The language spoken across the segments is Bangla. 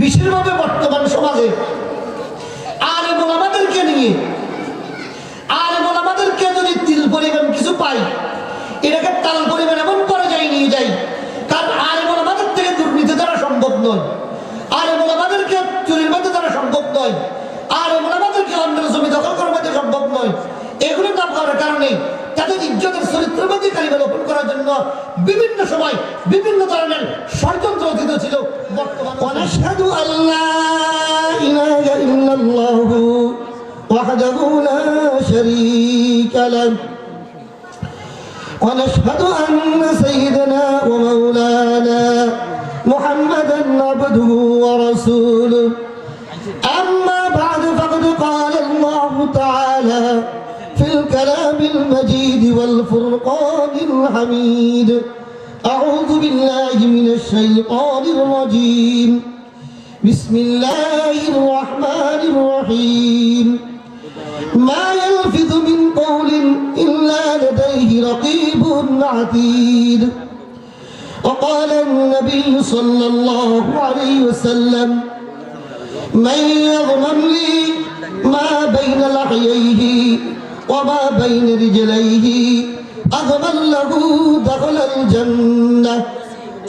বিশেষভাবে বর্তমান সমাজে আর এবং আমাদেরকে নিয়ে, আর এবং আমাদেরকে যদি তিল পরিমাণ কিছু পাই, এটাকে তাল পরিমাণ এমন করে যাই নিয়ে যাই, কারণ আর এবং আমাদের থেকে দুর্নীতি দ্বারা সম্ভব নয়। আর এবং আমাদেরকে চুরির মধ্যে দ্বারা সম্ভব নয়। আর এবং আমাদেরকে অন্যের জমি দখল করার মধ্যে সম্ভব নয়। এগুলো না করার কারণে তাদের ইজ্জতের চরিত্রের মধ্যে করার জন্য বিভিন্ন সময় বিভিন্ন ধরনের ষড়যন্ত্র অতীত ছিল বর্তমান অনাসাধু আল্লাহ ইলাহা ইল্লাল্লাহ وحده لا شريك له ونشهد أن سيدنا ومولانا محمدا عبده ورسوله أما بعد فقد قال الله تعالى في الكلام المجيد والفرقان الحميد. أعوذ بالله من الشيطان الرجيم. بسم الله الرحمن الرحيم. ما يلفظ من قول إلا لديه رقيب عتيد. وقال النبي صلى الله عليه وسلم من يضمن لي ما بين لحييه وما بين رجليه أضمن له دخل الجنة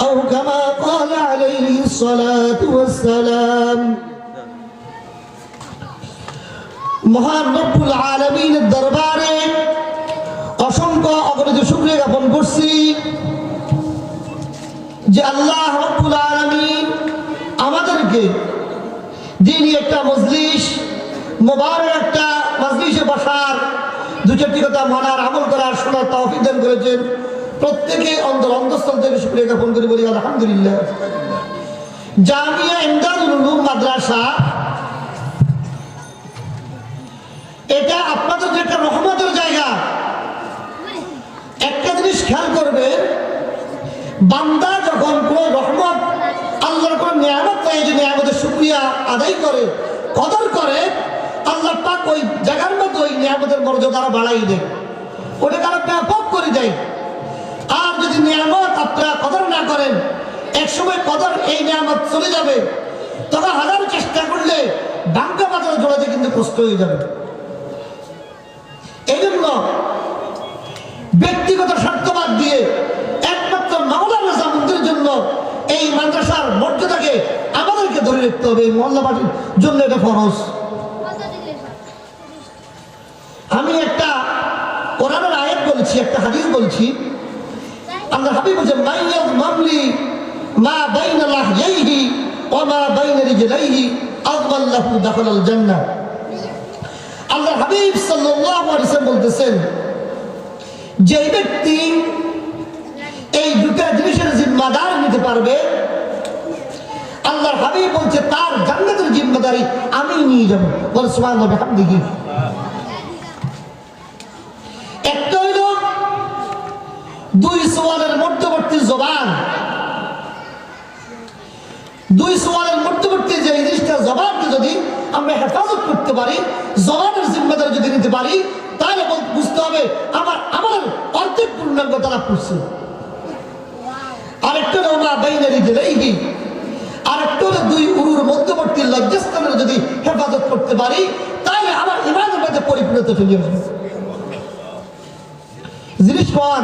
أو كما قال عليه الصلاة والسلام মহান রব্বুল আলমিনের দরবারে অসংখ্য অগণিত শুক্রিয়া জ্ঞাপন করছি যে আল্লাহ রব্বুল আলমিন আমাদেরকে দিনই একটা মজলিস মোবারক একটা মজলিসে বসার দু চারটি কথা মানার আমল করার শোনার তহফিক দান করেছেন। প্রত্যেকে অন্তর অন্তঃস্থল থেকে শুক্রিয়া জ্ঞাপন করে বলি, আলহামদুলিল্লাহ। জামিয়া ইমদাদুল মাদ্রাসা, এটা আপনাদের যে একটা রহমতের জায়গা। একটা জিনিস খেয়াল করবে, বান্দা যখন কোন রহমত, আল্লাহর কোন নিয়ামত পায় যে নিয়ামতের শুক্রিয়া আদায় করে, কদর করে আল্লাহ পাক ওই জায়গার মধ্যে ওই নিয়ামতের মর্যাদা বাড়াই দেয়। ওটাকে আরও ব্যাপক করে দেয়। আর যদি নিয়ামত আপনারা কদর না করেন, একসময় কদর এই নিয়ামত চলে যাবে। তখন হাজার চেষ্টা করলে ডাঙ্গা বাজার জোড়াতে কিন্তু কষ্ট হয়ে যাবে। এই জন্য ব্যক্তিগত স্বার্থবাদ দিয়ে একমাত্র মাওলার রাজামন্দির জন্য এই মাদ্রাসার মর্যাদাকে আমাদেরকে ধরে রাখতে হবে। এই মহল্লাবাসীর জন্য এটা ফরজ। আমি একটা কোরআনের আয়াত বলছি, একটা হাদিস বলছি। আল্লাহ হাবিব বলছে মাইয়াদ মামলি মা বাইনা লাহইহি ওয়া মা বাইনা রিজলাইহি আযমাল্লাহু দাখালাল জান্নাহ। আল্লাহ হাবিব সাল্লাল্লাহু আলাইহি ওয়াসাল্লাম বলতেছেন, যে ব্যক্তি এই দুটা জিনিসের জিম্মাদার নিতে পারবে, আল্লাহ হাবিব বলছে, তার জান্নাতের জিম্মাদারি আমি নিয়ে যাব। বলে সুবহানাল্লাহ, বিহামদিহি। দুই সোয়ালের মধ্যবর্তী জবান। দুই সোয়ালের মধ্যবর্তী যে জিনিসটা জবানকে যদি আমরা হেফাজত করতে পারি, জবানের জিম্মাদারি যদি নিতে পারি, তাহলে বুঝতে হবে আমার আমার অর্ধেক পূর্ণাঙ্গ তারা করছে আরেকটা হলো মা বাইনারি দিলেই আরেকটা দুই উরুর মধ্যবর্তী লজ্জাস্থানের যদি হেফাজত করতে পারি, তাহলে আমার ইমানের মধ্যে পরিপূর্ণতা আসবে। জিনিস পান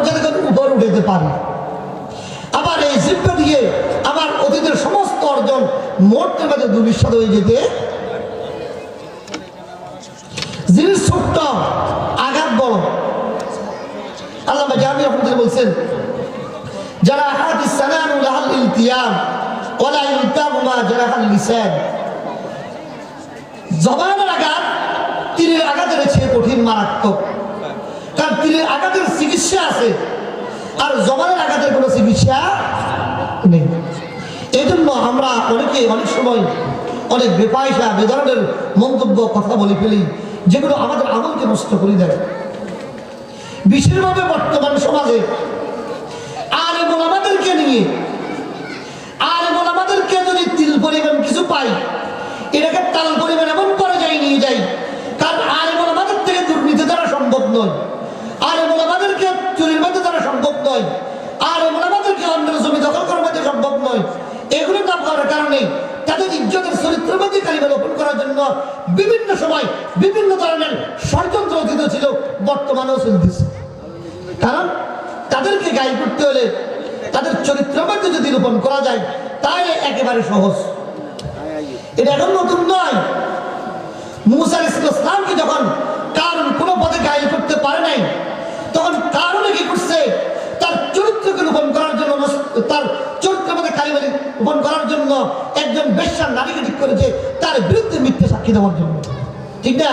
উঠাতে পারি আবার এই জিব্বা দিয়ে আমার অতীতের সমস্ত অর্জন মোটে মাঝে দুর্বিস্বাদ হয়ে যেতে আঘাত যারা আঘাত আঘাতের কঠিন মারাত্মক। কারণ তীরের আঘাতের চিকিৎসা আছে। আর জমানের আঘাতের কোনো চিকিৎসা নেই। এই জন্য আমরা অনেকে অনেক সময় অনেক বেপায়সা, বেধরনের মন্তব্য, কথা বলে ফেলি, যেগুলো আমাদের আমলকে নষ্ট করে দেয়। বিশেষভাবে বর্তমান সমাজে আর এবং আমাদেরকে নিয়ে আর এবং আমাদেরকে যদি তিল পরিমাণ কিছু পাই এটাকে তাল পরিমাণ এমন পর্যায়ে নিয়ে যাই কারণ আর এবং আমাদের থেকে দুর্নীতি দ্বারা সম্ভব নয় আর এবং আমাদেরকে চুরির মধ্যে দ্বারা সম্ভব নয় আর এবং আমাদেরকে অন্যের জমি দখল করার মধ্যে সম্ভব নয় করার কারণে তাদের ইজ্জতের মধ্যে কালিমা রোপণ করার জন্য বিভিন্ন সময় বিভিন্ন ধরনের ষড়যন্ত্র অতীত ছিল, বর্তমানেও চলতেছে। কারণ তাদেরকে গাইড করতে হলে তাদের চরিত্রের মধ্যে যদি রোপণ করা যায় তাহলে একেবারে সহজ। এটা এখন নতুন নয়। মুসার ইসলামকে যখন কারণ কোনো পদে গাইল করতে পারে নাই, তখন কারণে কি করছে? তার চরিত্রকে রোপণ করার জন্য তার চরিত্রের মধ্যে কালিমারি রোপণ করার জন্য একজন বেশ্যার নারীকে ঠিক করেছে, তার বিরুদ্ধে মিথ্যে সাক্ষী দেওয়ার জন্য। ঠিক না?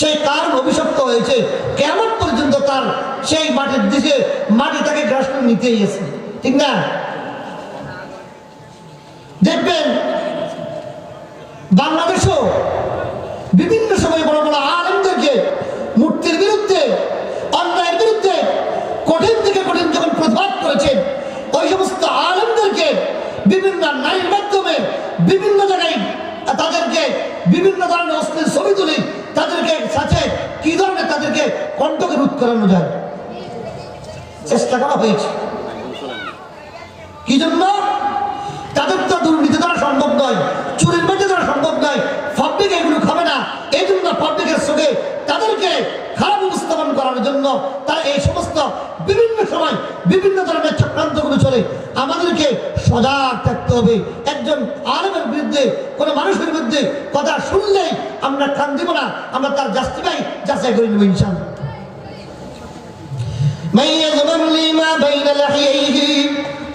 সেই কারণ অভিশপ্ত হয়েছে? কেমন পর্যন্ত তার সেই মাটির দিকে মাটি তাকে গ্রাস করে নিতেই আছে ঠিক না? দেখবেন, বাংলাদেশও বিভিন্ন সময় বড় বড় আলমদেরকে মূর্তির বিরুদ্ধে অন্যায়ের বিরুদ্ধে কঠিন থেকে কঠিন যখন প্রতিবাদ করেছেন ওই সমস্ত আলমদেরকে বিভিন্ন নারীর মাধ্যমে বিভিন্ন জায়গায় তাদেরকে বিভিন্ন ধরনের অস্ত্রের ছবি তুলি, তাদেরকে সাথে কি ধরনের তাদেরকে কণ্ঠকে রোধ করানো যায়? চেষ্টা করা হয়েছে। কি জন্য? তাদের তো দুর্নীতি দ্বারা সম্ভব নয়, চুরির বেঁচে দ্বারা সম্ভব নয় পাবলিক এগুলো খাবে না এই জন্য পাবলিকের সঙ্গে তাদেরকে খারাপ উপস্থাপন করার জন্য তারা এই সমস্ত বিভিন্ন সময় বিভিন্ন ধরনের চক্রান্তগুলো চলে আমাদেরকে সজাগ থাকতে হবে একজন আলমের বিরুদ্ধে কোনো মানুষের বিরুদ্ধে কথা শুনলেই আমরা কান দিব না আমরা তার জাস্টিফাই যাচাই করে নেব ইনশাল্লাহ من يضمن لي ما بين لحييه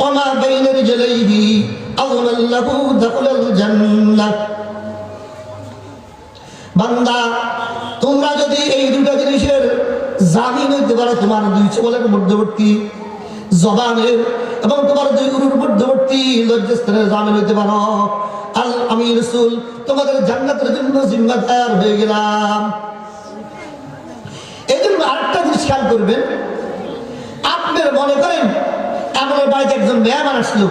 وما بين رجليه أضمن له دخل الجنة বান্দা তোমরা যদি এই দুটো জিনিসের জামিন হইতে পারো তোমার দুই চবলের মধ্যবর্তী, জবানের এবং তোমার দুই গুরুর মধ্যবর্তী লজ্জাস্থানের জামিন হইতে পারো আল আমি রসুল তোমাদের জান্নাতের জন্য জিম্মাদার হয়ে গেলাম। এই জন্য আরেকটা জিনিস খেয়াল করবেন, আপনার মনে করেন আমাদের বাড়িতে একজন মেহমান আসলো,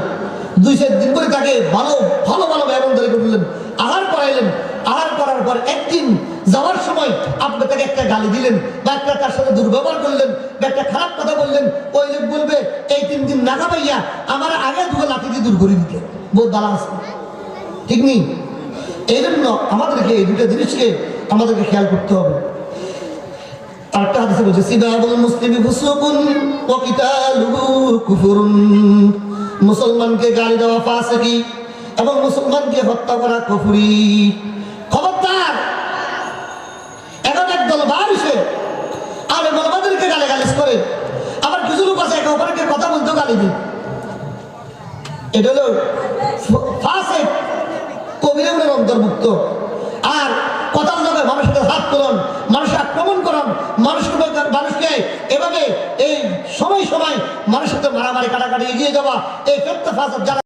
দুই চার দিন করে তাকে ভালো ভালো ভালো মেহমান ধরে করলেন। আহার করাইলেন, আহার করার পর একদিন যাওয়ার সময় আপনি তাকে একটা গালি দিলেন বা একটা তার সাথে দুর্ব্যবহার করলেন বা একটা খারাপ কথা বললেন, ওই লোক বলবে, এই তিন দিন না খাবাইয়া আমার আগে দুটো লাঠি দিয়ে দূর করে দিতে। বহুত ভালো আছে। ঠিক নেই? এই জন্য আমাদেরকে এই দুটো জিনিসকে আমাদেরকে খেয়াল করতে হবে। মুসলমানকে গালি দেওয়া ফাসিকি এবং মুসলমানকে হত্যা করা কুফরি খবরদার এখন একদল বারিশে আর আমাদেরকে গালি গালিস করে। আবার কিছু লোক আছে কথা বলতে গালি এটা হলো কবিরের অন্তর্ভুক্ত। আর কথার জায়গায় মানুষকে হাত তুলন মানুষকে আক্রমণ করুন, মানুষকে মানুষকে এভাবে এই সময় সময় মানুষের সাথে মারামারি, কাটাকাটি এগিয়ে যাওয়া, এই ফেরত ফাঁসার যারা